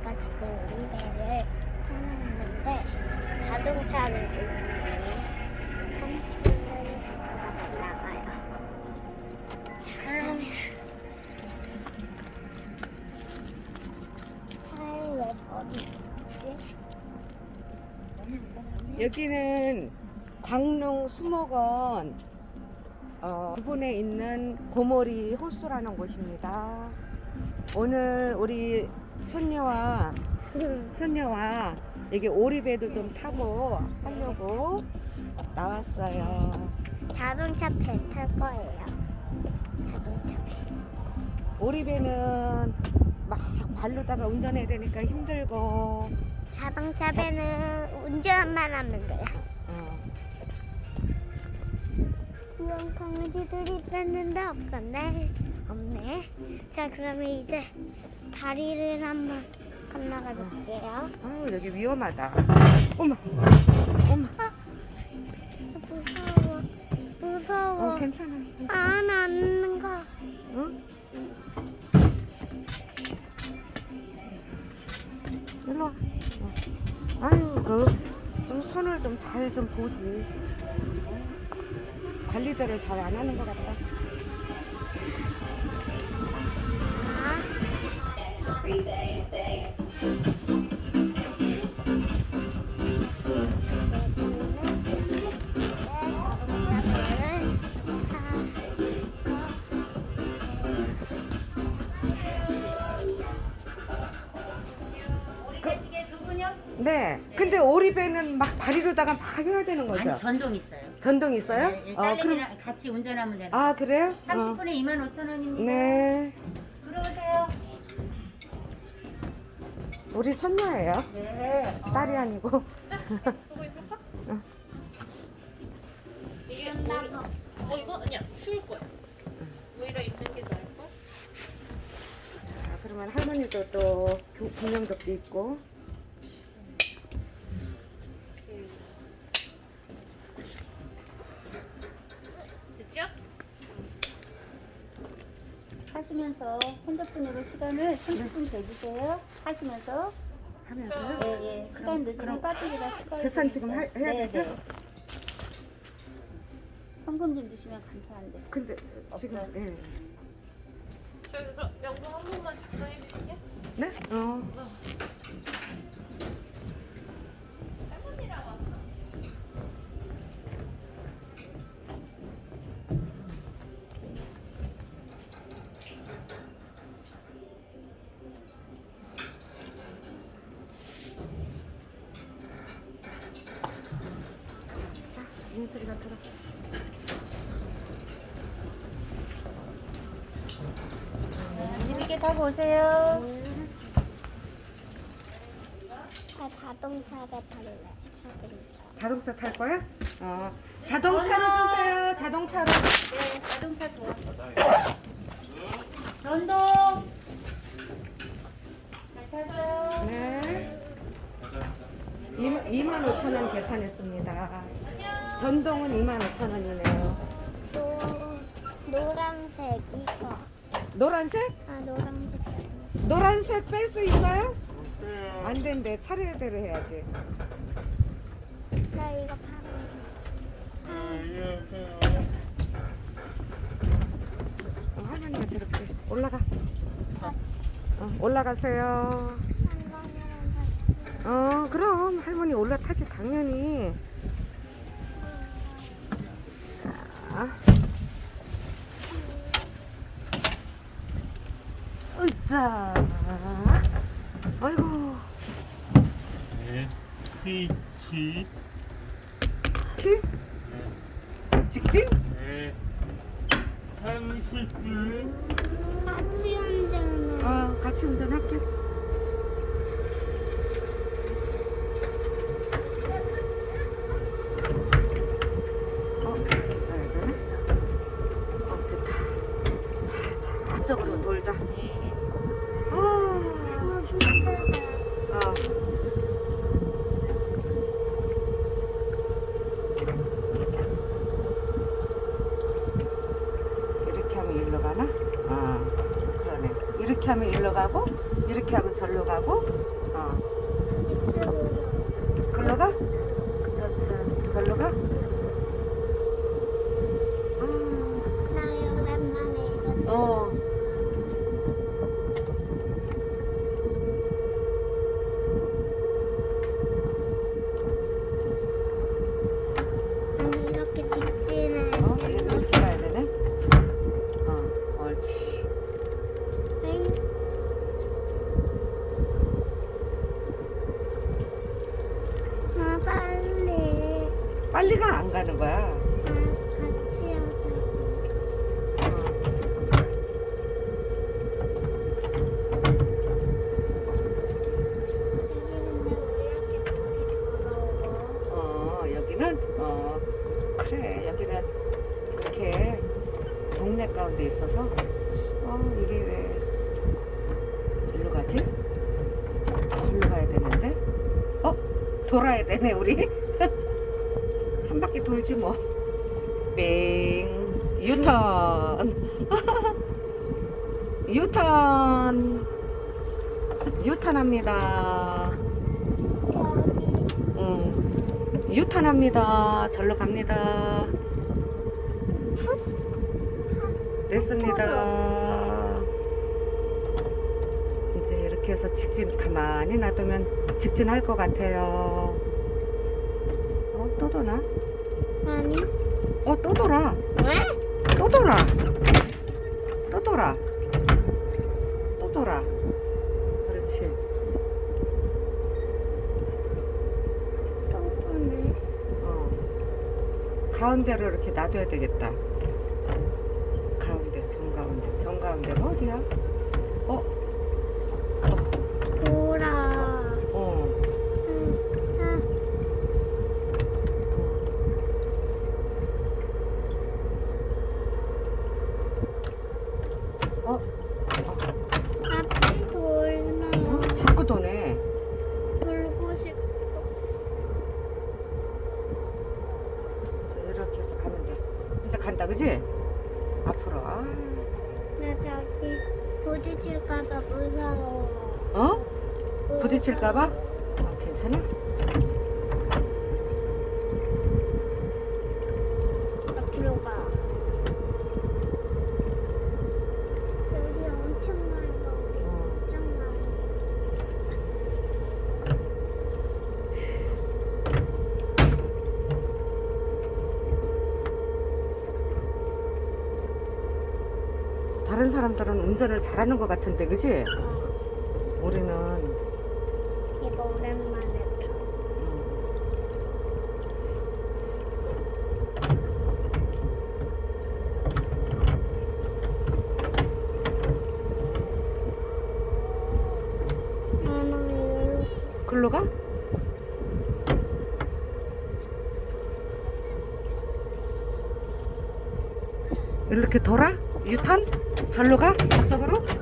아빠가 지금 우리 배를 타는데 자동차를 보니 산불가 날라가요. 그러면 차에 왜 버리지? 여기는 광릉 수목원 어, 부분에 있는 고모리 호수라는 곳입니다. 오늘 우리 손녀와 손녀와 여기 오리배도 좀 타고 하려고 나왔어요. 자동차 배 탈 거예요. 자동차 배. 오리배는 막 발로다가 운전해야 되니까 힘들고 자동차 배는 운전만 하면 돼요. 어, 귀여운 강아지들이 뺐는데 없었네. 없네. 자, 그러면 이제 다리를 한번 건너가 볼게요. 아유, 여기 위험하다. 어머, 어머, 무서워. 무서워. 어, 괜찮아. 안 앉는 거. 응? 일로 와. 어. 아유, 그, 좀 손을 좀 잘 좀 보지. 관리들을 잘 안 하는 것 같다. 네. 근데 오리배는 막 다리로다가 막 해야 되는 거죠? 아니 전동 있어요. 전동 있어요? 네, 예, 어, 그럼, 딸내미랑 같이 운전하면 되는. 아, 그래요? 30분에 2만 5천 원입니다. 어. 네. 들어오세요. 우리 손녀예요. 네. 딸이 아니고. 어 이거 아니야 추울 거야. 오히려 입는 게 나을 걸. 자, 그러면 할머니도 또 구- 구명조끼 입고. 하시면서 핸드폰으로 시간을 30분 대주세요. 하시면서 하면서. 예, 예. 시간 늦으면 시간 계산 지금 하- 해야 되죠? 현금 좀 주시면 감사한데. 근데 지금, 없어요. 예. 저희 그럼 명부 한 번만 작성해 주실게. 네? 어. 소리가 들어? 재밌게 타고 오세요. 자, 자동차를 탈래. 자동차. 자동차 탈 거야? 어. 자동차로 주세요. 자동차로. 네, 자동차 좋아. 전동. 잘 타세요. 네. 2만 5천 원 계산했습니다. 전동은 2만 5천 원이네요. 노, 노란색 이거. 노란색? 아, 노란색. 노란색 뺄 수 있어요? 안 된대. 차례대로 해야지. 나 이거 파란색. 어, 할머니가 들을게. 올라가. 어, 올라가세요. 어, 그럼 할머니 올라타지 당연히. 자. 으짜. 아이고. 네, 스위치, 키? 직진? 네, 30분, 같이 운전해. 어, 같이 운전할게. 어, 가야 되나? 어, 됐다. 자, 저쪽으로 돌자. 어, 어. 어. 이렇게 하면 일로 가나? 아, 그러네. 이렇게 하면 일로 가고, 이렇게 하면 절로 가고 어 이쪽으로. 글로 가? 저, 저, 절로 가? 아, 나 오랜만에 이거. 어. 아니 이렇게 직진해. 어, 이렇게 가야 되네. 어, 옳지. 응? 아 빨리. 가는 거야. 어, 여기는, 어, 그래, 여기는 이렇게 동네 가운데 있어서, 어, 이게 왜, 일로 가지? 절로 가야 되는데? 어? 돌아야 되네, 우리? 한 바퀴 돌지 뭐. 뺑, 유턴. 유턴. 유턴합니다. 응. 유턴합니다. 절로 갑니다. 됐습니다. 이제 이렇게 해서 직진 가만히 놔두면 직진할 것 같아요. 도나? 아니 어, 또 돌아. 왜? 돌아. 또 돌아. 그렇지. 똥꼬네 어. 가운데로 이렇게 놔둬야 되겠다. 가운데, 정가운데. 정가운데가 어디야? 어, 보라 어. 응. 아, 어, 앞에 돌면 어? 자꾸 도네. 돌고 싶어 자, 이렇게 해서 가면 돼. 이제 간다, 그지? 앞으로. 아, 나 저기 부딪힐까봐 무서워 어? 부딪힐까봐? 어, 괜찮아? 앞으로 가 여기 엄청 넓어 우리 어. 엄청 넓어 다른 사람들은 운전을 잘하는 것 같은데, 그지? 어, 우리는 이거 오랜만에 타 음, 나는 이걸로 글로 가? 이렇게 돌아? 유턴? 절로 가? 저쪽으로?